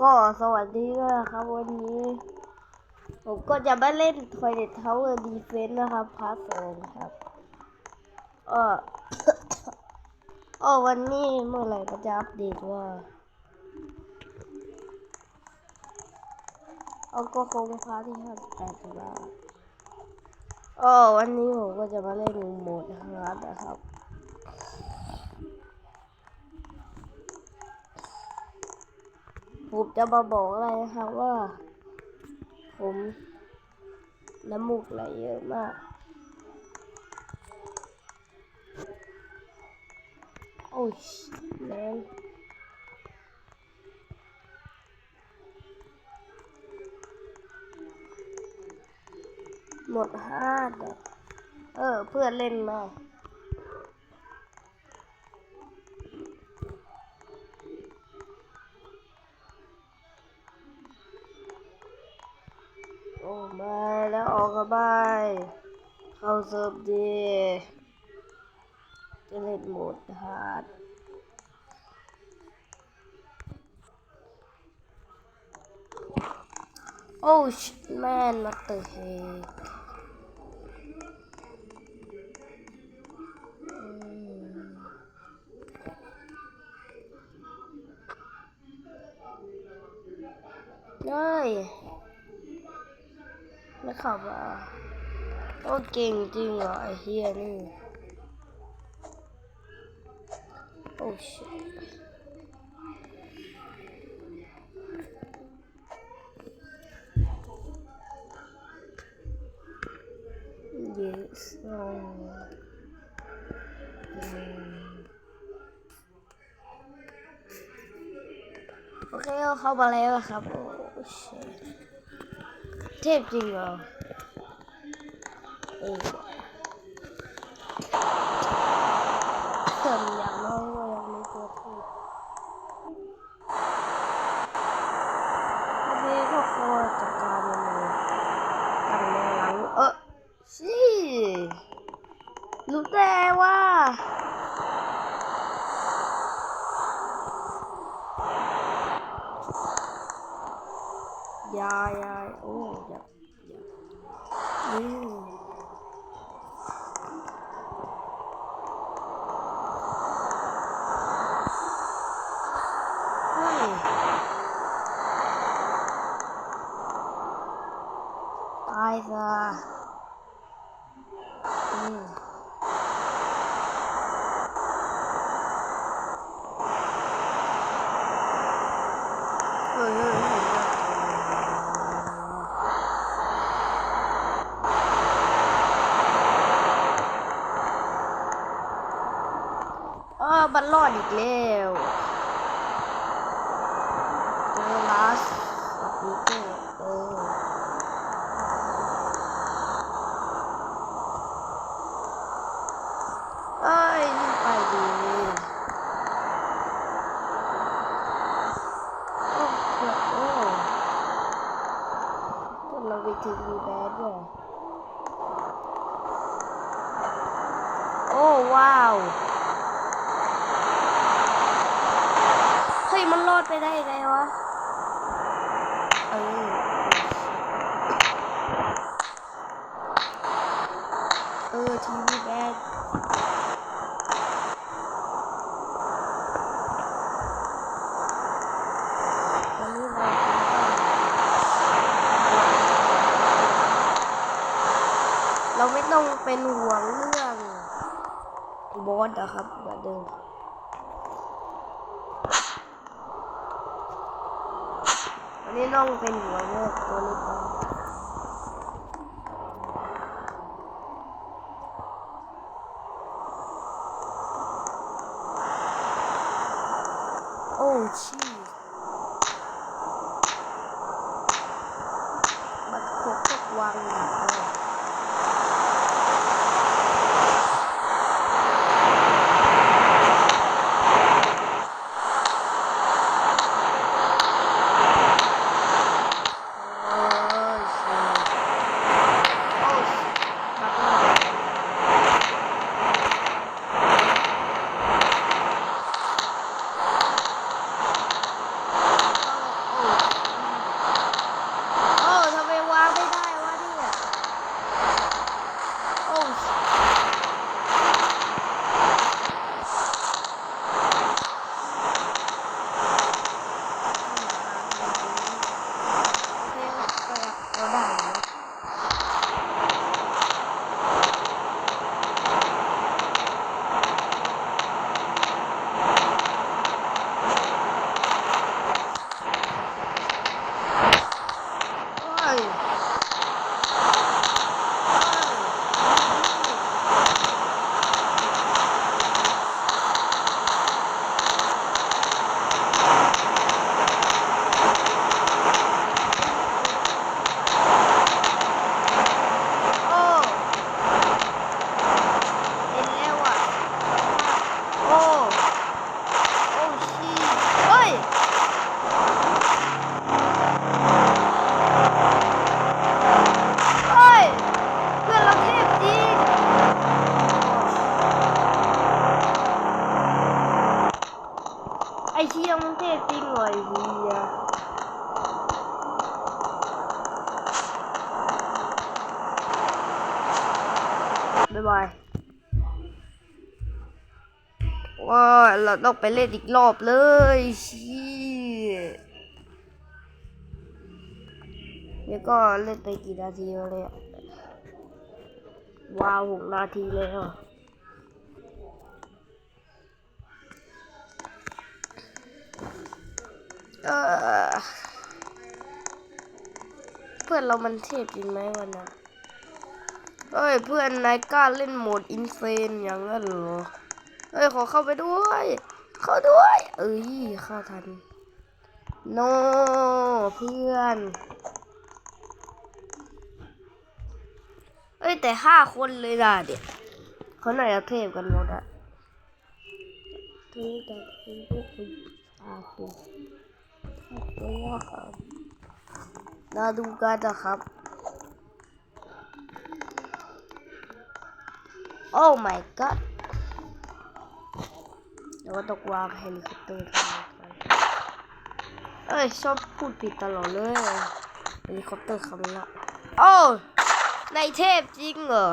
ก็สวัสดีด้วยนะครับวันนี้ ผมก็จะมาเล่น Toilet Tower Defense นะครับพาร์ทสองครับเออเอวันนี้เมื่อไหร่ก็จะอัปเดตว่าเอาก็คงพาร์ทที่ห้าสิบแปดตุลาเออวันนี้ผมก็จะมาเล่นโหมดฮาร์ดนะครับ ผมจะมาบอกอะไรนะครับว่า ผมน้ำมูกไหลเยอะมาก โอ้ยแมนหมดห้าดอเออเพื่อนเล่นมา ม่แล้วออกกันไปเข้าเซิร์ฟดีจะเล่นโหมดฮาร์ดโอ้ชแมนมาเตอร์เฮเฮ้ย ขับอะโอ้เก่งจริงเหรอไอ้เฮียนี่ โอ้ชิเยสโอ้โอเคเอาเข้ามาแล้วครับ โอ้ชิ เทพจริงเหรอโอ้เขินอย่างน้อยก็ยังไม่ตัวพูดวันนี้ก็คอยจัดการมันเลยตั้งแนวหลังเออสิรู้แต่ว่า ยายยายโอ้ยาอืม เฮ้ยตายซะอืมเฮ้ยเฮ้ยเห็นแล้ว เออบันรอดอีกแล้ว เจอลาสสปีกเกอร์เออเอ้ยนี่ไปดีโอ้เกือบโอ้พวกเราไปถึงมีแบดด้วยโอ้ว้าว เฮ้ยมันรอดไปได้ไงวะเออเออทีวีแบกตอนนี้เราเราไม่ต้องเป็นห่วงเรื่องบอสนะครับเหมือนเดิมอัน นี่น้องเป็นหัวเลือกตัวเล็กายว้าเราต้องไปเล่นอีกรอบเลยชี้นี่ก็เล่นไปกี่นาทีแล้วเนี่ยว้าวหกนาทีแล้วเออเพื่อนเรามันเทพจริงไหมวันนั้น เอ้ยเพื่อนนายกล้าเล่นโหมดอินเซนอย่างนั้นเหรอเอ้ยขอเข้าไปด้วย เข้าด้วย เอ้ยเข้าทัน โน เพื่อน เอ้ยแต่ห้าคนเลยล่ะเด็กเขาไหนจะเทพกันหมดอะทุกแต่คุณทุกคนอาคุณตัวครับน่าดูกันนะครับ โอ้ my god เดี๋ยวตกวางเฮลิคอปเตอร์กันเอ้ยชอบพูดผิดตลอดเลยเฮลิคอปเตอร์คำละโอ้ในเทพจริงเหรอ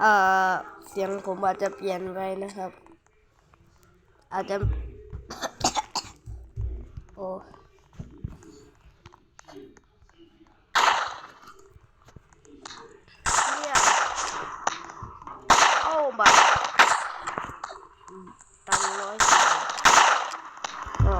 เอ่อเสียงผมอาจจะเปลี่ยนไปนะครับ อาจจะ โอ้เนี่ย โอ้บัตตังร้อยสามก็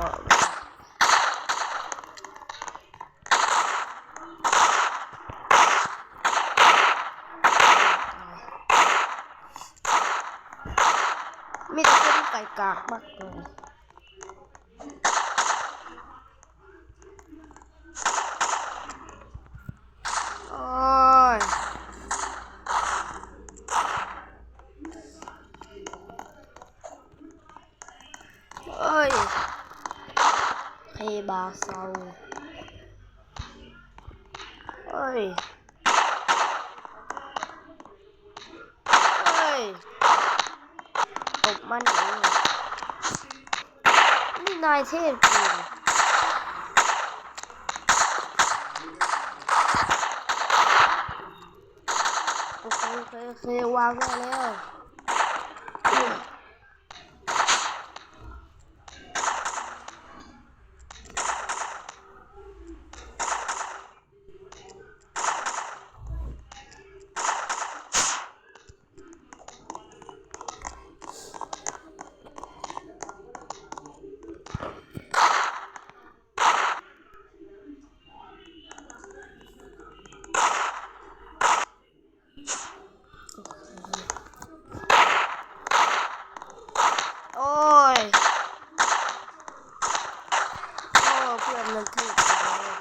มีแต่คนไก่กากมากเลย โอ้ยเอ้ยเพบาเซาเอ้ยเอ้ยตบ มันนี่นายเทพจริงโอเคโอเคโอเควางได้แล้วโอ้ยโอ้เพื่อนมันถูกแล้ว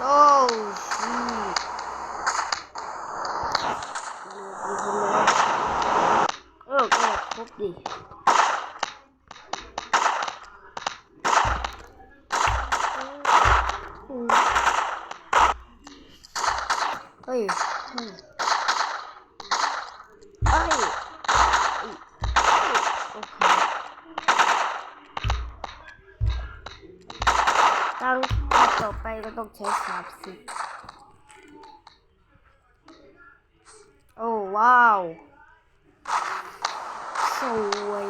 โอ้ชีเออก็ครบดิ เฮ้ย เฮ้ยเอ้ยเอ้ยโอเคตั้งต่อไปก็ต้องใช้สามสิบโอ้ว้าว สวย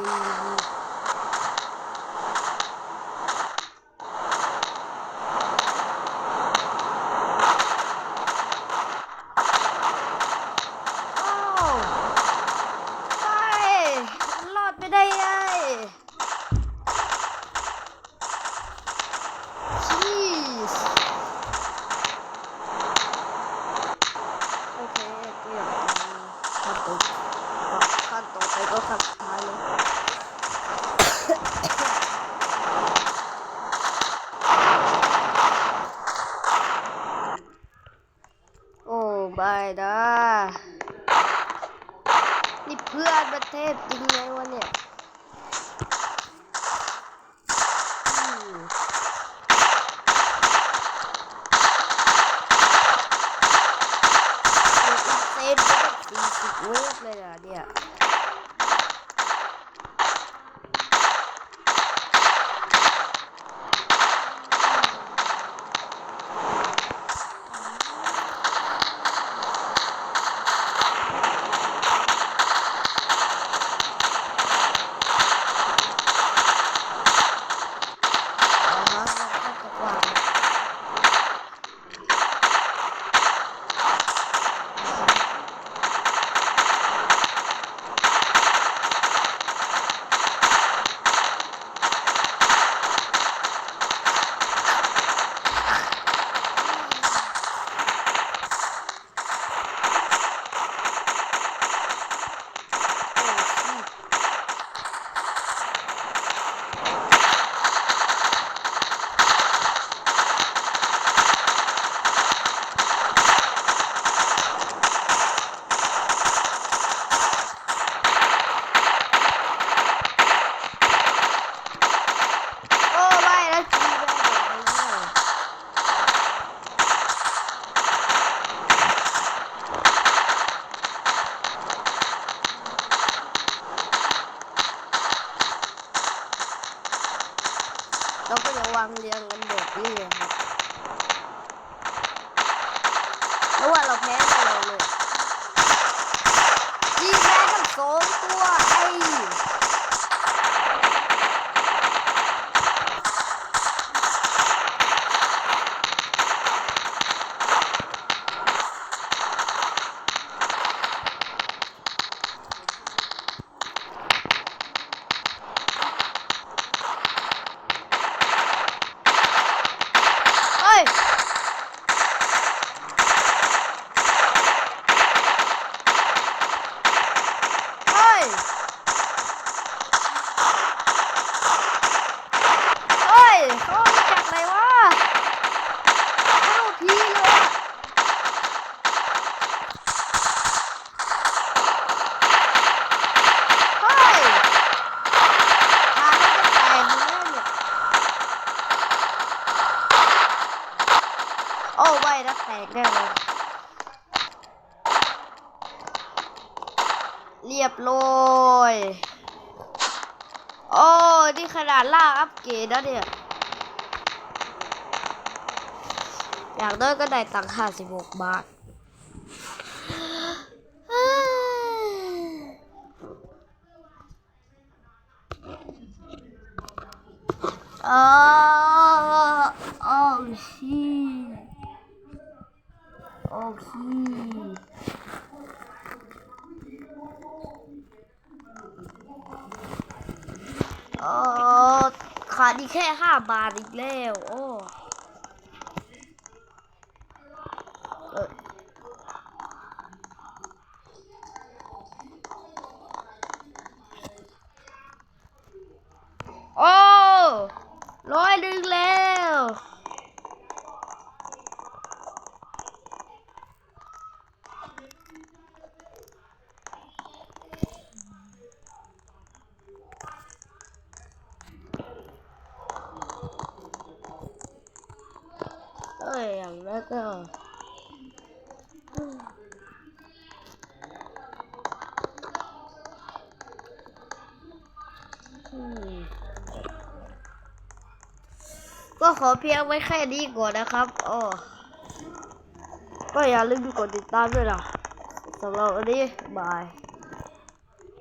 บายนะนี่เพื่อนประเทศจริงไงวะเนี่ย เฮ้อามาจากไหนวะเข้าทีเลยอะเฮ้ยทางมันจะแตกอยู่แล้วเนี่ยโอ้ไม่นะแตกแน่เลยเรียบร้อย โอ้ นี่ขนาดล่างอัปเกรดนะเนี่ย อย่างน้ก็ได้ตังค์ห้าสิบหกบาทอ๋อโอ้ชีโอเคโอ้ขาดอีกแค่ห้าบาทอีกแล้ว โอ้เอ้ยโอ้ร้อยหนึ่งแล้ว เอยอย่างนั้นก็ก็ขอเพียงไว้แค่นี้ก่อนนะครับอ๋อก็อย่าลืมกดติดตามด้วยล่ะสำหรับวันนี้บาย